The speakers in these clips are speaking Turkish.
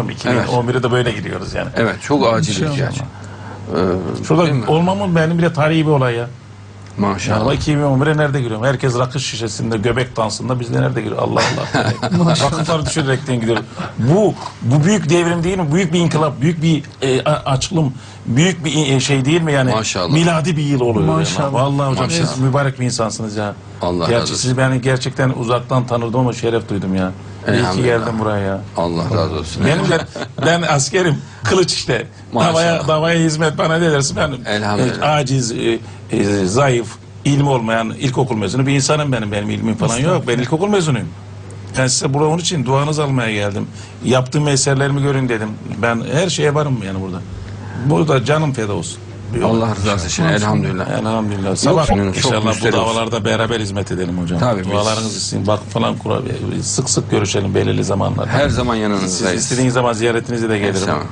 2011'e de böyle giriyoruz yani. Evet çok acil İnşallah. ihtiyaç. Ee, Şurada olmamın benim bile tarihi bir olay ya. Maşallah. Ama 2011'e nerede giriyorum? Herkes rakı şişesinde, göbek dansında biz de nerede giriyoruz? Allah Allah. Vakıfları düşürerekten gidiyoruz. Bu bu büyük devrim değil mi? Büyük bir inkılap, büyük bir e, açılım, büyük bir e, şey değil mi yani? Maşallah. Miladi bir yıl oluyor. Yani. Maşallah. Vallahi hocam Maşallah. siz mübarek bir insansınız ya. Allah Gerçi razı olsun. sizi ben gerçekten uzaktan tanırdım ama şeref duydum ya. İyi ki Elhamdülillah. geldim buraya ya. Allah razı olsun. Benim de ben askerim. Kılıç işte. Maşallah. Davaya, davaya hizmet bana ne dersin ben Elhamdülillah. e, aciz, e, e, zayıf, ilmi olmayan ilkokul mezunu bir insanım benim. Benim ilmim falan yok. Ben ilkokul mezunuyum. Ben size buraya onun için duanızı almaya geldim. Yaptığım eserlerimi görün dedim. Ben her şeye varım yani burada. Burada canım feda olsun. Allah rızası için elhamdülillah. Elhamdülillah. Sabah çok inşallah bu olsun. davalarda beraber hizmet edelim hocam. Tabii, Dualarınız için vakıf falan kurar. Sık sık görüşelim belirli zamanlarda. Her zaman Siz yanınızdayız. istediğiniz zaman ziyaretinize de gelirim. Tamam.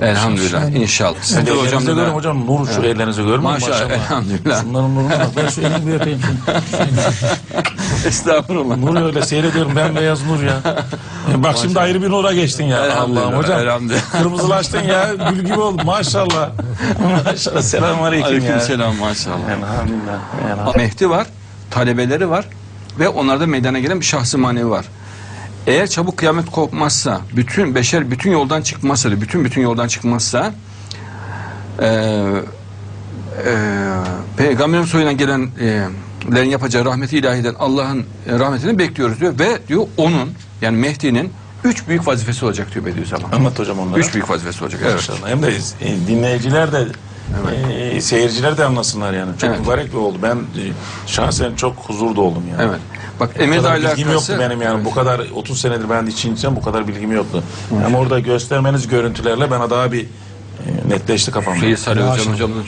Elhamdülillah. İnşallah. Sizin Hadi hocam ellerinizi da- hocam. Nur şu ellerinizi görmüyor musun? Maşallah, elhamdülillah. Şunların nuruna bak. Ben şu elimi bir öpeyim. Estağfurullah. Nur öyle seyrediyorum. Ben beyaz nur ya. E, Bak şimdi ayrı bir nura geçtin ya. Elhamdülillah, Allah'ım hocam. elhamdülillah. Kırmızılaştın ya. Gül gibi oldun. Maşallah. Maşallah. Selamun aleyküm ya. Aleykümselam maşallah. Elhamdülillah. Elhamdülillah. Mehdi var, talebeleri var ve onlarda meydana gelen bir şahsı manevi var. Eğer çabuk kıyamet kopmazsa, bütün beşer bütün yoldan çıkmazsa, bütün bütün yoldan çıkmazsa eee Peygamberin soyuna gelenlerin yapacağı rahmeti ilahiden Allah'ın e, rahmetini bekliyoruz diyor ve diyor onun yani Mehdi'nin üç büyük vazifesi olacak diyor Bediüzzaman. Anlat hocam onları. Üç büyük vazifesi olacak. Evet. Hem de e, dinleyiciler de e, seyirciler de anlasınlar yani. Çok Evet. mübarek bir oldu. Ben e, şahsen çok huzur doldum yani. Evet. Bak Emir kadar bilgim alakası yoktu benim yani. Bu kadar 30 senedir ben için içeceğim bu kadar bilgim yoktu. Ama orada göstermeniz görüntülerle bana daha bir e, netleşti kafamda. Şeyi Salih Hocam hocamızın